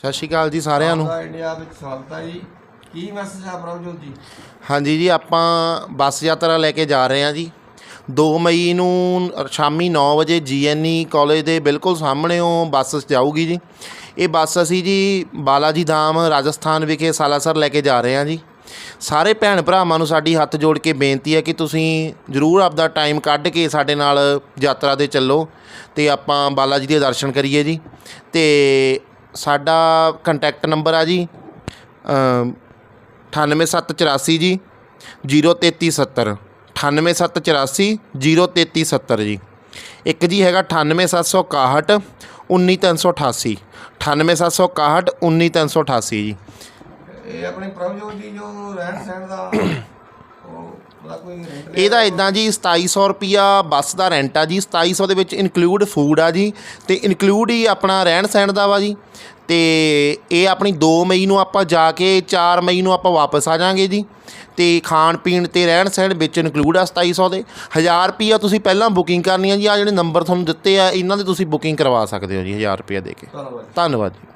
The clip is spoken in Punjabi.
ਸਤਿ ਸ਼੍ਰੀ ਅਕਾਲ ਜੀ ਸਾਰਿਆਂ ਨੂੰ। ਆਪਦਾ ਇੰਡੀਆ ਵਿੱਚ ਸਵਾਗਤ ਹੈ ਜੀ। ਕੀ ਮੈਸੇਜ ਆ ਪ੍ਰਭਜੋਤ ਜੀ? ਹਾਂਜੀ ਜੀ ਆਪਾਂ ਬੱਸ ਯਾਤਰਾ ਲੈ ਕੇ ਜਾ ਰਹੇ ਹਾਂ ਜੀ। 2 ਮਈ ਨੂੰ ਸ਼ਾਮੀ 9 ਵਜੇ ਜੀਐਨਈ ਕਾਲਜ ਦੇ ਬਿਲਕੁਲ ਸਾਹਮਣੇੋਂ ਬੱਸ ਜਾਊਗੀ ਜੀ। ਇਹ ਬੱਸ ਅਸੀਂ ਜੀ ਬਾਲਾਜੀ ਧਾਮ ਰਾਜਸਥਾਨ ਵਿਖੇ ਸਾਲਾਸਰ ਲੈ ਕੇ ਜਾ ਰਹੇ ਹਾਂ ਜੀ। ਸਾਰੇ ਭੈਣ ਭਰਾਵਾਂ ਨੂੰ ਸਾਡੀ ਹੱਥ ਜੋੜ ਕੇ ਬੇਨਤੀ ਹੈ ਕਿ ਤੁਸੀਂ ਜ਼ਰੂਰ ਆਪਦਾ ਟਾਈਮ ਕੱਢ ਕੇ ਸਾਡੇ ਨਾਲ ਯਾਤਰਾ ਤੇ ਚੱਲੋ ਤੇ ਆਪਾਂ ਬਾਲਾਜੀ ਦੇ ਦਰਸ਼ਨ ਕਰੀਏ ਜੀ। ਤੇ ਸਾਡਾ ਕੰਟੈਕਟ ਨੰਬਰ ਆ ਜੀ, ਅਮ 98784 ਜੀ 03370 98784 03370 ਜੀ। ਇੱਕ ਜੀ ਹੈਗਾ 98761 19388 98761 19388 ਜੀ। ਇਹ ਆਪਣੀ ਪ੍ਰਭਜੋਤ ਜੀ ਜੋ ਰਹਿਣ ਸਹਿਣ ਦਾ ਉਹ ਉਹਦਾ ਕੋਈ ਇਹਦਾ ਇਦਾਂ ਜੀ 2700 ਰੁਪਿਆ ਬੱਸ ਦਾ ਰੈਂਟ ਆ ਜੀ। 2700 ਦੇ ਵਿੱਚ ਇਨਕਲੂਡ ਫੂਡ ਆ ਜੀ। ਤੇ ਇਨਕਲੂਡ ਹੀ ਆਪਣਾ ਰਹਿਣ ਸਹਿਣ ਦਾ ਵਾ ਜੀ। ਤੇ ਇਹ ਆਪਣੀ 2 ਮਈ ਨੂੰ ਆਪਾਂ ਜਾ ਕੇ 4 ਮਈ ਨੂੰ ਆਪਾਂ ਵਾਪਸ ਆ ਜਾਾਂਗੇ ਜੀ। ਤੇ ਖਾਣ ਪੀਣ ਤੇ ਰਹਿਣ ਸਹਿਣ ਵਿੱਚ ਇਨਕਲੂਡ ਆ 2700 ਦੇ। 1000 ਰੁਪਿਆ ਤੁਸੀਂ ਪਹਿਲਾਂ ਬੁਕਿੰਗ ਕਰਨੀ ਆ ਜੀ। ਆ ਜਿਹੜੇ ਨੰਬਰ ਤੁਹਾਨੂੰ ਦਿੱਤੇ ਆ ਇਹਨਾਂ ਦੇ ਤੁਸੀਂ ਬੁਕਿੰਗ ਕਰਵਾ ਸਕਦੇ ਹੋ ਜੀ 1000 ਰੁਪਿਆ ਦੇ ਕੇ। ਧੰਨਵਾਦ ਧੰਨਵਾਦ ਜੀ।